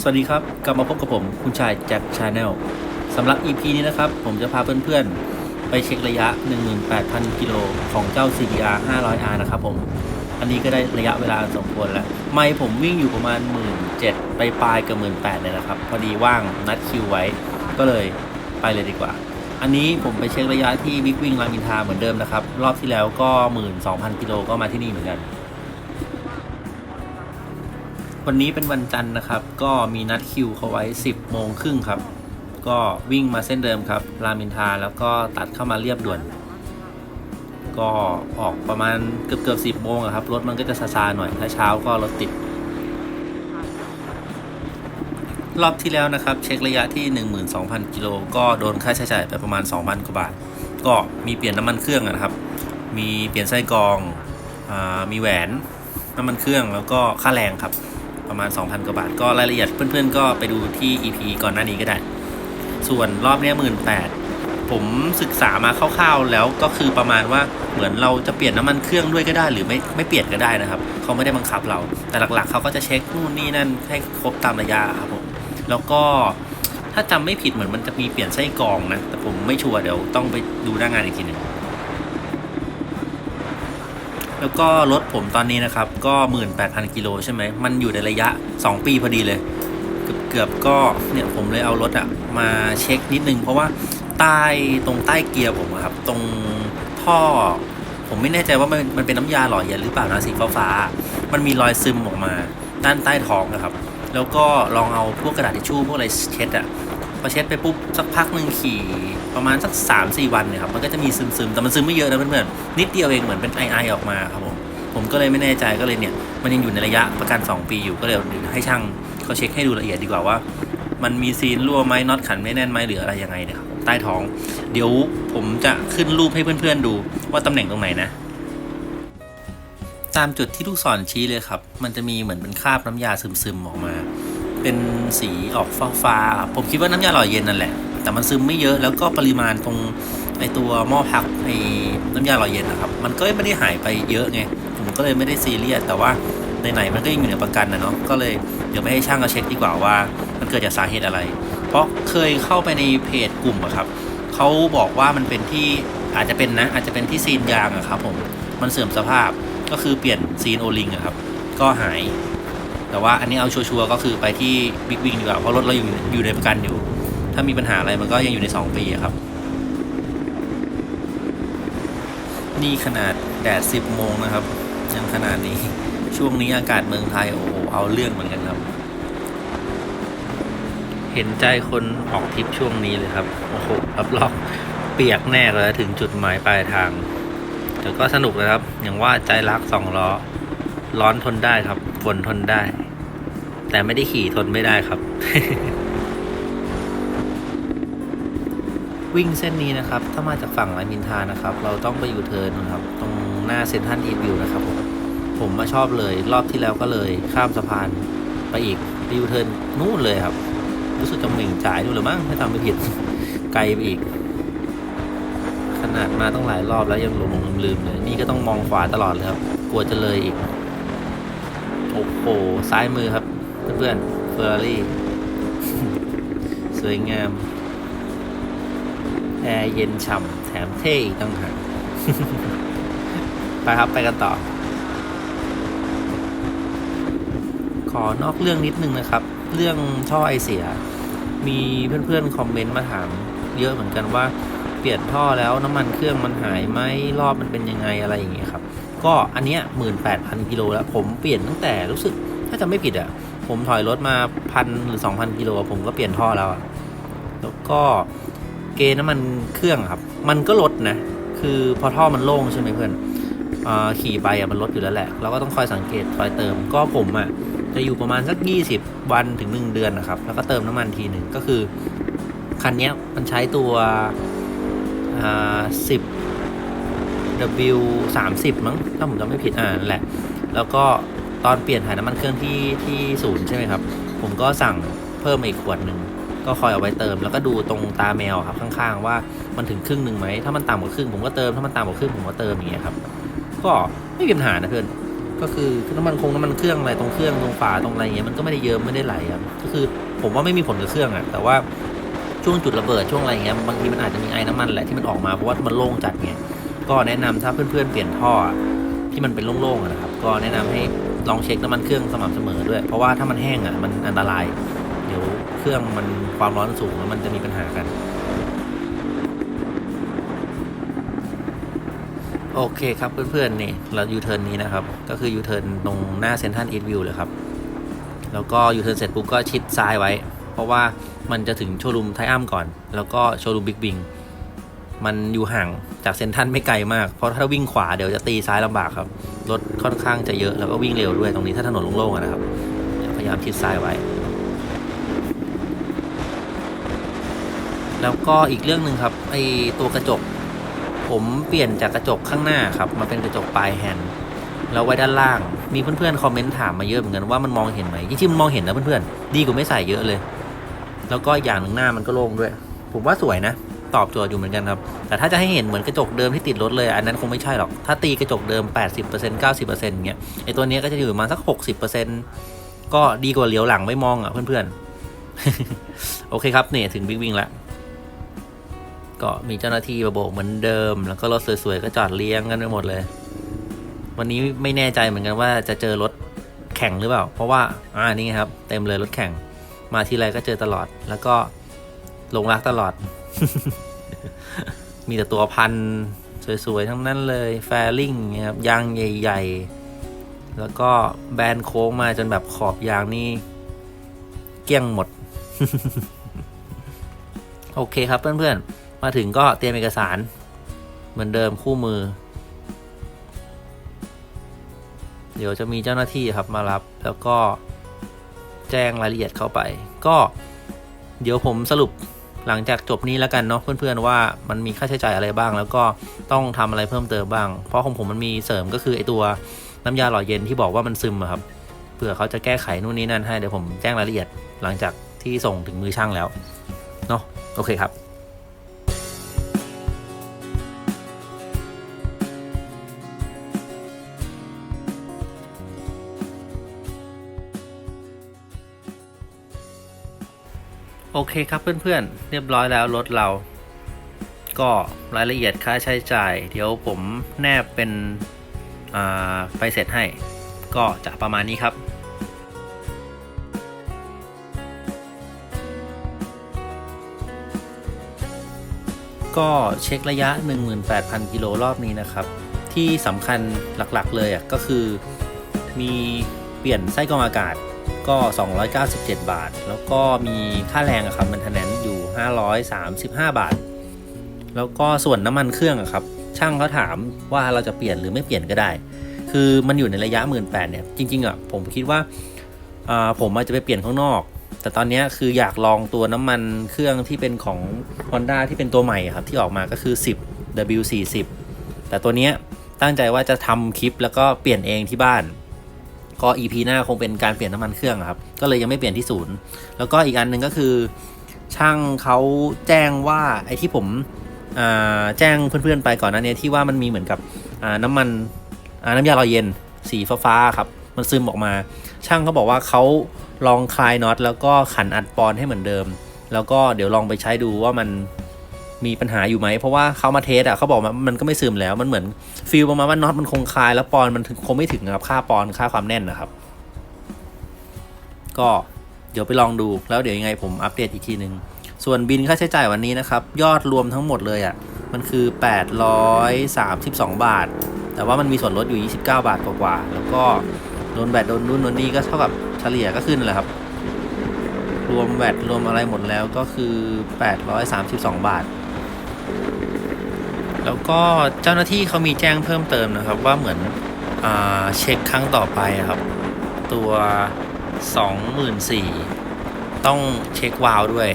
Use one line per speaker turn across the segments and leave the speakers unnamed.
สวัสดีครับ กลับมาพบกับผม คุณชายแจ็คชาแนลสำหรับ EP นี้นะครับ ผมจะพาเพื่อนๆ ไปเช็คระยะ 18,000 กิโลของเจ้า CBR 500R นะครับผม อันนี้ก็ได้ระยะเวลาอันสมควรแล้ว ไม่ผมวิ่งอยู่ประมาณ 17,000ไปปลายกับ 18,000เลยนะครับ พอดีว่างนัดคิวไว้ก็เลยไปเลยดีกว่า อันนี้ผมไปเช็คระยะที่บิ๊กวิ่งรามอินทาเหมือนเดิมนะครับ รอบที่แล้วก็ 12,000 กิโลก็มาที่นี่เหมือนกัน วันนี้เป็นวันจันทร์นะครับ ก็มีนัดคิวเขาไว้ 10 โมงครึ่งครับ ก็วิ่งมาเส้นเดิมครับ รามินทาแล้วก็ตัดเข้ามาเรียบด่วน ก็ออกประมาณเกือบเกือบสิบโมงอะครับ รถมันก็จะซาๆหน่อย ถ้าเช้าก็รถติด รอบที่แล้วนะครับ เช็คระยะที่ 12,000 กิโล ก็โดนค่าใช้จ่ายไปประมาณ 2,000 กว่าบาท ก็มีเปลี่ยนน้ำมันเครื่องนะครับ มีเปลี่ยนไส้กรองอามีแหวนน้ำมันเครื่องแล้วก็ค่าแรงครับ ประมาณ 2,000 กว่าบาท ก็รายละเอียดเพื่อนๆ ก็ไปดูที่ EP ก่อนหน้านี้ก็ได้ ส่วนรอบนี้หมื่นแปดผมศึกษามาคร่าวๆ แล้วก็คือประมาณว่าเหมือนเราจะเปลี่ยนน้ำมันเครื่องด้วยก็ได้ หรือไม่ไม่เปลี่ยนก็ได้นะครับเขาไม่ได้บังคับเรา แต่หลักๆเขาก็จะเช็คนู่นนี่นั่นให้ครบตามระยะครับผมแล้วก็ถ้าจำไม่ผิดเหมือนมันจะมีเปลี่ยนไส้กรองนะแต่ผมไม่ชัวร์เดี๋ยวต้องไปดูหน้างานอีกทีหนึง แล้วก็รถผมตอนนี้นะครับ ก็ 18,000กิโลใช่ไหม มันอยู่ในระยะ 2 ปีพอดีเลย เกือบเกือบก็เนี่ยผมเลยเอารถอะมาเช็คนิดนึง เพราะว่าใต้ตรงใต้เกียร์ผมอะครับ ตรงท่อ ผมไม่แน่ใจว่ามันมันเป็นน้ำยาหล่อเย็นหรือเปล่านะสีฟ้าๆมันมีรอยซึมออกมาด้านใต้ท้องนะครับ แล้วก็ลองเอาพวกกระดาษทิชชู่พวกอะไรเช็ดอะ พอเช็ดไปปุ๊บสักพักหนึ่งขี่ประมาณสัก3าสี่วันเนี่ยครับมันก็จะมีซึมๆ แต่มันซึมไม่เยอะนะเพื่อนๆนิดเดียวเองเหมือนเป็นไอไอออกมาครับผมผมก็เลยไม่แน่ใจก็เลยเนี่ยมันยังอยู่ในระยะประกัน 2 ปีอยู่ก็เลยให้ช่างเขาเช็คให้ดูละเอียดดีกว่าว่า มันมีซีนรั่วไหมน็อตขันไม่แน่นไหมหรืออะไรยังไงเนี่ยครับใต้ท้อง เดี๋ยวผมจะขึ้นรูปให้เพื่อนๆดูว่าตำแหน่งตรงไหนนะตามจุดที่ลูกศรชี้เลยครับ มันจะมีเหมือนเป็นคราบน้ำยาซึมๆออกมา เป็นสีออกฟ้าๆผมคิดว่าน้ำยาหล่อเย็นนั่นแหละ แต่มันซึมไม่เยอะแล้วก็ปริมาณตรงไอตัวหม้อพักไอน้ำยาหล่อเย็นนะครับ มันก็ไม่ได้หายไปเยอะไงผมก็เลยไม่ได้ซีเรียสแต่ว่าไหนๆมันก็ยังอยู่ในประกันนะเนาะก็เลยเดี๋ยวไปให้ช่างเขาเช็คดีกว่าว่า มันเกิดจากสาเหตุอะไร เพราะเคยเข้าไปในเพจกลุ่มอะครับเขาบอกว่ามันเป็นที่อาจจะเป็นนะอาจจะเป็นที่ซีนยางอะครับผมมันเสื่อมสภาพก็คือเปลี่ยนซีนโอลิงอะครับก็หาย แต่ว่าอันนี้เอาชัวร์ๆก็คือไปที่บิ๊กวิงดีกว่าเพราะรถเราอยู่อยู่ในประกันอยู่ ถ้ามีปัญหาอะไรมันก็ยังอยู่ใน 2 ปีครับ นี่ขนาดแดด10โมงนะครับ ยังขนาดนี้ช่วงนี้อากาศเมืองไทยโอ้โหเอาเรื่องเหมือนกันครับ เห็นใจคนออกทริปช่วงนี้เลยครับโอ้โหรับรองเปียกแน่เลยถึงจุดหมายปลายทางแต่ก็สนุกนะครับ อย่างว่าใจรักสองล้อ ร้อนทนได้ครับ ฝนทนได้ แต่ไม่ได้ขี่ทนไม่ได้ครับ วิ่งเส้นนี้นะครับ ถ้ามาจากฝั่งรามอินทานะครับ เราต้องไปอยู่เทิร์นนะครับ ตรงหน้าเซ็นทรัลอีวิวนะครับ ผมผมมาชอบเลย รอบที่แล้วก็เลยข้ามสะพานไปอีกไปยูเทิร์นนู่นเลยครับ รู้สึกจะเหม่งจ่ายดูหรือมั้งถ้าจำไม่ผิดไกลไปอีก ขนาดมาต้องหลายรอบแล้วยังหลงลืมเลย นี่ก็ต้องมองขวาตลอดเลยครับ กลัวจะเลยอีก โอ้โห ซ้ายมือครับ เพื่อนๆเฟอร์รารี่ สวยงาม แอร์เย็นฉ่ำแถมเท่อีกตั้งหากไปครับไปกันต่อ ขอนอกเรื่องนิดนึงนะครับ เรื่องท่อไอเสีย มีเพื่อนๆ คอมเมนต์มาถาม เยอะเหมือนกันว่า เปลี่ยนท่อแล้วน้ำมันเครื่องมันหายไหมรอบมันเป็นยังไงอะไรอย่างเงี้ยครับ ก็อันเนี้ยหมื่นแปดพันกิโลแล้ว ผมเปลี่ยนตั้งแต่รู้สึกถ้าจะไม่ผิดอะ่ะ ผมถอยรถมาพันหรือสองพันกิโลผมก็เปลี่ยนท่อแล้วแล้วก็เกณฑ์น้ำมันเครื่องครับ มันก็ลดนะ คือพอท่อมันโล่งใช่ไหมเพื่อนอขี่ไปอะมันลดอยู่แล้วแหละ เราก็ต้องคอยสังเกตคอยเติม ก็ผมอะจะอยู่ประมาณสัก 20 วันถึง 1 เดือนนะครับ แล้วก็เติมน้ำมันทีหนึ่งก็คือ คันเนี้ยมันใช้ตัวอ่า W 30มั้งถ้าผมจำไม่ผิดอ่านั่นแหละ แล้วก็ตอนเปลี่ยนถ่ายน้ำมันเครื่องที่ที่ศูนย์ใช่ไหมครับ ผมก็สั่งเพิ่มอีกขวดหนึ่งก็คอยเอาไว้เติม แล้วก็ดูตรงตาแมวครับข้างๆ ว่ามันถึงครึ่งหนึ่งไหมถ้ามันต่ำกว่าครึ่งผมก็เติมถ้ามันต่ำกว่าครึ่งผมก็เติมอย่างเงี้ยครับก็ไม่มีปัญหานะเพื่อนก็คือน้ำมันคงน้ำมันเครื่องอะไรตรงเครื่องตรงฝาตรงอะไรเงี้ยมันก็ไม่ได้เยิ้มไม่ได้ไหลครับก็คือผมว่าไม่มีผลกับเครื่องอะแต่ว่าช่วงจุดระเบิดช่วงอะไรเงี้ยบางทีมันอาจจะมีไอ้น้ำมันแหละที่มันออกมาเพราะว่ามันโล่งจัดไง ก็แนะนำถ้าเพื่อนๆเปลี่ยนท่อที่มันเป็นโล่งๆนะครับ ก็แนะนำให้ลองเช็คน้ำมันเครื่องสม่ำเสมอด้วย เพราะว่าถ้ามันแห้งอะมันอันตราย เดี๋ยวเครื่องมันความร้อนสูงแล้วมันจะมีปัญหากัน โอเคครับเพื่อนๆนี่เรายูเทิร์นนี้นะครับ ก็คือยูเทิร์นตรงหน้าเซนทันอีทวิวเลยครับ แล้วก็ยูเทิร์นเสร็จปุ๊บก็ชิดซ้ายไว้ เพราะว่ามันจะถึงโชว์รูมไทอัมก่อน แล้วก็โชว์รูมบิ๊กบิง มันอยู่ห่างจากเซนทันไม่ไกลมาก เพราะถ้าวิ่งขวาเดี๋ยวจะตีซ้ายลำบากครับ รถค่อนข้างจะเยอะแล้วก็วิ่งเร็วด้วยตรงนี้ถ้าถนนโล่งๆนะครับ พยายามชิดซ้ายไว้ แล้วก็อีกเรื่องหนึ่งครับไอตัวกระจก ผมเปลี่ยนจากกระจกข้างหน้าครับมาเป็นกระจกปลายแฮนด์แล้วไว้ด้านล่าง มีเพื่อนๆคอมเมนต์ถามมาเยอะเหมือนกันว่ามันมองเห็นไหมจริงๆมันมองเห็นนะเพื่อนๆ ดีกว่าไม่ใส่เยอะเลย แล้วก็อย่างหนึ่งหน้ามันก็โล่งด้วย ผมว่าสวยนะ ตอบโจทย์อยู่เหมือนกันครับ แต่ถ้าจะให้เห็นเหมือนกระจกเดิมที่ติดรถเลย อันนั้นคงไม่ใช่หรอก ถ้าตีกระจกเดิม 80% 90%เงี้ย ไอตัวนี้ก็จะอยู่ประมาณสัก 60%ก็ดีกว่าเลี้ยวหลังไม่มองอะเพื่อนๆ โอเคครับเนี่ยถึงบิ๊กวิ่งแล้ว ก็มีเจ้าหน้าที่มาโบกเหมือนเดิม แล้วก็รถสวยๆ ก็จอดเลี้ยงกันไปหมดเลย วันนี้ไม่แน่ใจเหมือนกันว่าจะเจอรถแข่งหรือเปล่า เพราะว่า อ่า นี่ครับ เต็มเลยรถแข่ง มาทีไรก็เจอตลอด แล้วก็ลงรักตลอด มีแต่ตัวพันสวย ๆ ทั้งนั้นเลย แฟริงเนี่ยครับยางใหญ่ ๆ แล้วก็แบนโค้งมาจนแบบขอบยางนี่เกี้ยงหมด โอเคครับเพื่อนๆ มาถึงก็เตรียมเอกสาร เหมือนเดิมคู่มือ เดี๋ยวจะมีเจ้าหน้าที่ครับมารับ แล้วก็แจ้งรายละเอียดเข้าไป ก็ เดี๋ยวผมสรุป หลังจากจบนี้แล้วกันเนาะเพื่อนๆว่ามันมีค่าใช้จ่ายอะไรบ้าง แล้วก็ต้องทำอะไรเพิ่มเติมบ้าง เพราะของผมมันมีเสริมก็คือไอตัวน้ำยาหล่อเย็นที่บอกว่ามันซึมอะครับเผื่อเขาจะแก้ไขนู่นนี่นั่นให้เดี๋ยวผมแจ้งรายละเอียดหลังจากที่ส่งถึงมือช่างแล้วเนาะโอเคครับ โอเคครับเพื่อนๆ เรียบร้อยแล้วรถเรา ก็รายละเอียดค่าใช้จ่าย เดี๋ยวผมแนบเป็นไปเสร็จให้ ก็จะประมาณนี้ครับก็เช็คระยะ 18,000 กิโลรอบนี้นะครับ ที่สำคัญหลักๆเลยอะก็คือมีเปลี่ยนไส้กรองอากาศ ก็ 297 บาท แล้วก็มีค่าแรงครับมันทนแนนอยู่ 535 บาท แล้วก็ส่วนน้ำมันเครื่องครับช่างเขาถามว่าเราจะเปลี่ยนหรือไม่เปลี่ยนก็ได้ คือมันอยู่ในระยะ 1 8ื่นเนี่ยจริงๆอะผมคิดว่าอ่าผมอาจจะไปเปลี่ยนข้างนอก แต่ตอนนี้คืออยากลองตัวน้ำมันเครื่องที่เป็นของ Honda ที่เป็นตัวใหม่ครับที่ออกมาก็คือ 10 W40 แต่ตัวเนี้ยตั้งใจว่าจะทำคลิปแล้วก็เปลี่ยนเองที่บ้าน ก็ EP หน้าคงเป็นการเปลี่ยนน้ำมันเครื่องครับ ก็เลยยังไม่เปลี่ยนที่ศูนย์ แล้วก็อีกอันหนึ่งก็คือ ช่างเขาแจ้งว่าไอ้ที่ผมแจ้งเพื่อนๆไปก่อนหน้านี้ที่ว่ามันมีเหมือนกับน้ำมันน้ำยาล่อเย็นสีฟ้าๆครับ มันซึมออกมา ช่างเขาบอกว่าเขาลองคลายน็อตแล้วก็ขันอัดปอนให้เหมือนเดิม แล้วก็เดี๋ยวลองไปใช้ดูว่ามัน มีปัญหาอยู่ไหม เพราะว่าเขามาเทสอะเขาบอกว่ามันก็ไม่ซึมแล้ว มันเหมือนฟีลประมาณว่าน็อตมันคงคลาย แล้วปอนมันคงไม่ถึงนะครับค่าปอนค่าความแน่นนะครับ ก็เดี๋ยวไปลองดูแล้วเดี๋ยวยังไงผมอัปเดตอีกทีหนึ่งส่วนบินค่าใช้จ่ายวันนี้นะครับ ยอดรวมทั้งหมดเลยอะ่ะ มันคือ 832 บาท แต่ว่ามันมีส่วนลดอยู่ 29 บาทกว่าๆแล้วก็โดนแบตโดนนู่นโดนนี่ก็เท่ากับเฉลี่ยก็ขึ้นเลยครับ รวมแบตรวมอะไรหมดแล้วก็คือ 832 บาท แล้วก็เจ้าหน้าที่เขามีแจ้งเพิ่มเติมนะครับ ว่าเหมือนอเช็คครั้งต่อไปครับ ตัว 24,000ต้องเช็ควาล์วด้วย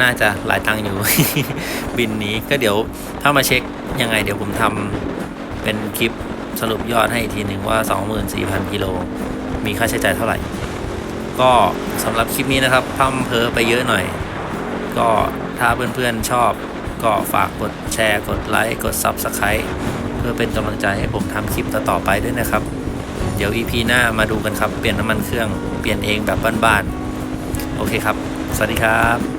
น่าจะหลายตังค์อยู่ บินนี้ก็เดี๋ยวถ้ามาเช็คยังไง เดี๋ยวผมทำเป็นคลิปสรุปยอดให้อีกทีหนึ่งว่า 24,000กิโลมีค่าใช้จ่ายเท่าไหร่ ก็สำหรับคลิปนี้นะครับพัมเพอไปเยอะหน่อย ก็ถ้าเพื่อนๆชอบ ก็ฝากกดแชร์ กดไลค์ กด Subscribe เพื่อเป็นกำลังใจให้ผมทำคลิปต่อๆไปด้วยนะครับ เดี๋ยว EP หน้ามาดูกันครับ เปลี่ยนน้ำมันเครื่อง เปลี่ยนเองแบบบ้านๆ โอเคครับ สวัสดีครับ